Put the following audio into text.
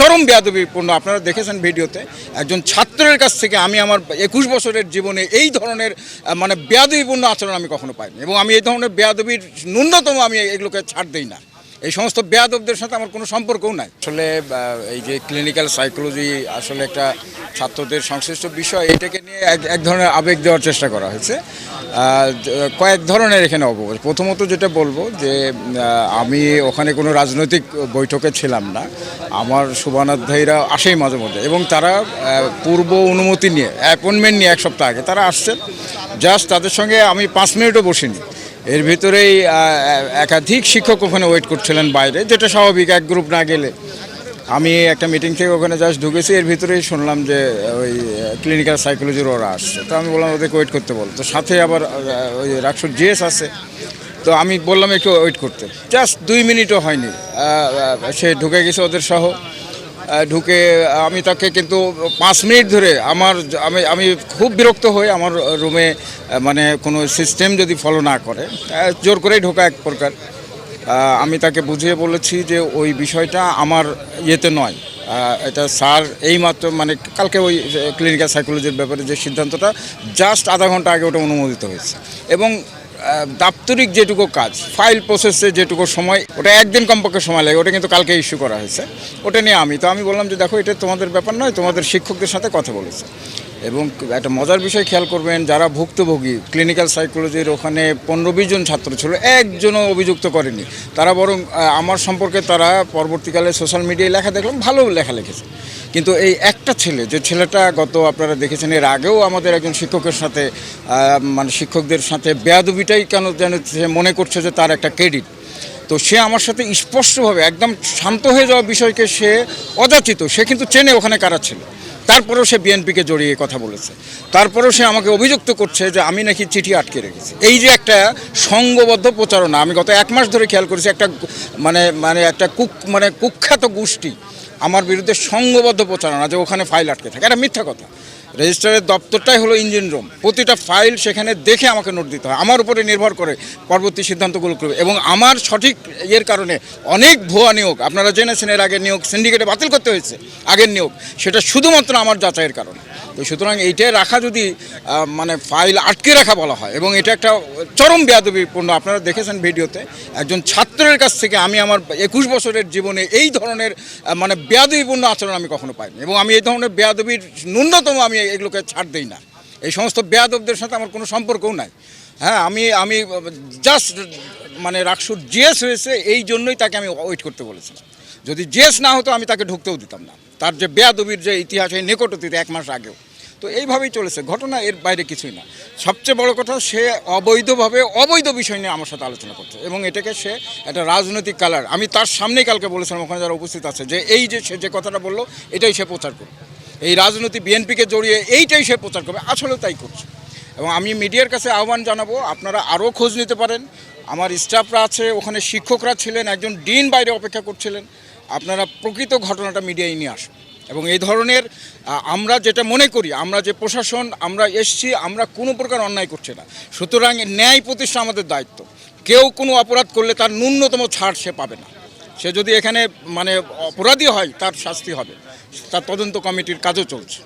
চরম বেয়াদবিপূর্ণ আপনারা দেখেছেন ভিডিওতে, একজন ছাত্রের কাছ থেকে আমি আমার একুশ বছরের জীবনে এই ধরনের মানে বেয়াদবিপূর্ণ আচরণ আমি কখনো পাইনি। এবং আমি এই ধরনের বেয়াদবির ন্যূনতম আমি এগুলোকে ছাড় দিই না। এই সমস্ত বেয়াদবদের সাথে আমার কোনো সম্পর্কও নাই। আসলে এই যে ক্লিনিক্যাল সাইকোলজি আসলে একটা ছাত্রদের সংশ্লিষ্ট বিষয়, এটাকে নিয়ে এক এক ধরনের আবেগ দেওয়ার চেষ্টা করা হয়েছে। কয়েক ধরনের এখানে অবকাশ প্রথমত যেটা বলব যে আমি ওখানে কোনো রাজনৈতিক বৈঠকে ছিলাম না। আমার শুভানাধ্যায়ীরা আসেই মাঝে মধ্যে এবং তারা পূর্ব অনুমতি নিয়ে অ্যাপয়েন্টমেন্ট নিয়ে এক সপ্তাহ আগে তারা আসছেন। জাস্ট তাদের সঙ্গে আমি পাঁচ মিনিটও বসিনি। এর ভিতরেই একাধিক শিক্ষক ওখানে ওয়েট করছিলেন বাইরে, যেটা স্বাভাবিক, এক গ্রুপ না গেলে। আমি একটা মিটিং থেকে ওখানে জাস্ট ঢুকেছি, এর ভিতরেই শুনলাম যে, ওই ক্লিনিক্যাল সাইকোলজির ওরা আসছে। তো আমি বললাম, ওদেরকে ওয়েট করতে বল। তো সাথে আবার ওই রাক্ষস জিএস আছে। তো আমি বললাম, একটু ওয়েট করতে। জাস্ট দুই মিনিটও হয়নি। সে ঢুকে গেছে ওদের সহ। ঢুকে আমি তাকে কিন্তু পাঁচ মিনিট ধরে আমার আমি আমি খুব বিরক্ত হই আমার রুমে মানে কোনো সিস্টেম যদি ফলো না করে। জোর করেই ঢোকা এক প্রকার। আমি তাকে বুঝিয়ে বলেছি যে ওই বিষয়টা আমার ইয়েতে নয়। এটা স্যার এইমাত্র মানে কালকে ওই ক্লিনিক্যাল সাইকোলজির ব্যাপারে যে সিদ্ধান্তটা জাস্ট আধা ঘণ্টা আগে ওটা অনুমোদিত হয়েছে। এবং দাপ্তরিক যেটুকু কাজ ফাইল প্রসেসে যেটুকু সময়, ওটা একদিন কমপক্ষে সময় লাগে, ওটা কিন্তু কালকে ইস্যু করা হয়েছে। ওটা নিয়ে আমি তো আমি বললাম যে, দেখো, এটা তোমাদের ব্যাপার নয়, তোমাদের শিক্ষকদের সাথে কথা বলেছে। এবং একটা মজার বিষয় খেয়াল করবেন, যারা ভুক্তভোগী ক্লিনিক্যাল সাইকোলজির ওখানে পনেরো বিশ জন ছাত্র ছিল, একজনও অভিযুক্ত করেনি। তারা বরং আমার সম্পর্কে তারা পরবর্তীকালে সোশ্যাল মিডিয়ায় লেখা দেখলাম, ভালো লেখা লিখেছে। কিন্তু এই একটা ছেলে, যে ছেলেটা গত আপনারা দেখেছেন, এর আগেও আমাদের একজন শিক্ষকের সাথে মানে শিক্ষকদের সাথে বেয়াদবিটাই কেন যেন মনে করছে যে তার একটা ক্রেডিট তো সে আমার সাথে স্পষ্টভাবে, একদম শান্ত হয়ে যাওয়া বিষয়কে সে অযাচিত, সে কিন্তু চেনে ওখানে কারা ছিল। তারপরেও সে বিএনপিকে জড়িয়ে কথা বলেছে। তারপরেও সে আমাকে অভিযুক্ত করছে যে আমি নাকি চিঠি আটকে রেখেছি। এই যে একটা সঙ্গবদ্ধ প্রচারণা, আমি গত এক মাস ধরে খেয়াল করেছি, একটা মানে মানে একটা কুক মানে কুখ্যাত গোষ্ঠী আমার বিরুদ্ধে সংঘবদ্ধ প্রচারণা যে ওখানে ফাইল আটকে থাকে। এটা মিথ্যা কথা। রেজিস্ট্রারের দপ্তরটাই হলো ইঞ্জিন রুম। প্রতিটা ফাইল সেখানে দেখে আমাকে নোট দিতে হয়। আমার উপরে নির্ভর করে পরবর্তী সিদ্ধান্তগুলো করবে। এবং আমার সঠিক ইয়ের কারণে অনেক ভুয়া নিয়োগ, আপনারা জেনেছেন এর আগে নিয়োগ সিন্ডিকেটে বাতিল করতে হয়েছে আগের নিয়োগ, সেটা শুধুমাত্র আমার যাচাইয়ের কারণে। তো সুতরাং এইটাই রাখা যদি মানে ফাইল আটকে রাখা বলা হয়, এবং এটা একটা চরম বেয়াদবিপূর্ণ, আপনারা দেখেছেন ভিডিওতে, একজন ছাত্রের কাছ থেকে আমি আমার একুশ বছরের জীবনে এই ধরনের মানে বেয়াদবিপূর্ণ আচরণ আমি কখনো পাইনি এবং আমি এই ধরনের বেয়াদবির ন্যূনতম আমি এগুলোকে ছাড় দিই না। এই সমস্ত বেয়াদবদের সাথে আমার কোনো সম্পর্কও নাই। হ্যাঁ আমি আমি জাস্ট মানে রাক্ষসুর জিএস হয়েছে, এই জন্যই তাকে আমি ওয়েট করতে বলেছিলাম। যদি জিএস না হতো, আমি তাকে ঢুকতেও দিতাম না। তার যে বেয়াদবির যে ইতিহাস, এই নিকট অতীতে এক মাস আগেও। তো এইভাবেই চলেছে। ঘটনা এর বাইরে কিছুই না। সবচেয়ে বড় কথা, সে অবৈধভাবে অবৈধ বিষয় নিয়ে আমার সাথে আলোচনা করছে এবং এটাকে সে একটা রাজনৈতিক কালার, আমি তার সামনেই কালকে বলেছিলাম, ওখানে যারা উপস্থিত আছে, যে এই যে সে যে কথাটা বলল, এটাই সে প্রচার করবে। এই রাজনীতি বিএনপিকে জড়িয়ে এইটাই সে প্রচার করবে, আসলে তাই করছে। এবং আমি মিডিয়ার কাছে আহ্বান জানাব, আপনারা আরও খোঁজ নিতে পারেন। আমার স্টাফরা আছে, ওখানে শিক্ষকরা ছিলেন, একজন ডিন বাইরে অপেক্ষা করছিলেন। আপনারা প্রকৃত ঘটনাটা মিডিয়ায় নিয়ে আসুন। এবং এই ধরনের আমরা যেটা মনে করি, আমরা যে প্রশাসন, আমরা এসছি, আমরা কোনো প্রকার অন্যায় করছি না। সুতরাং ন্যায় প্রতিষ্ঠা আমাদের দায়িত্ব। কেউ কোনো অপরাধ করলে তার ন্যূনতম ছাড় সে পাবে না। সে যদি এখানে মানে অপরাধী হয়, তার শাস্তি হবে। তার তদন্ত কমিটির কাজও চলছে।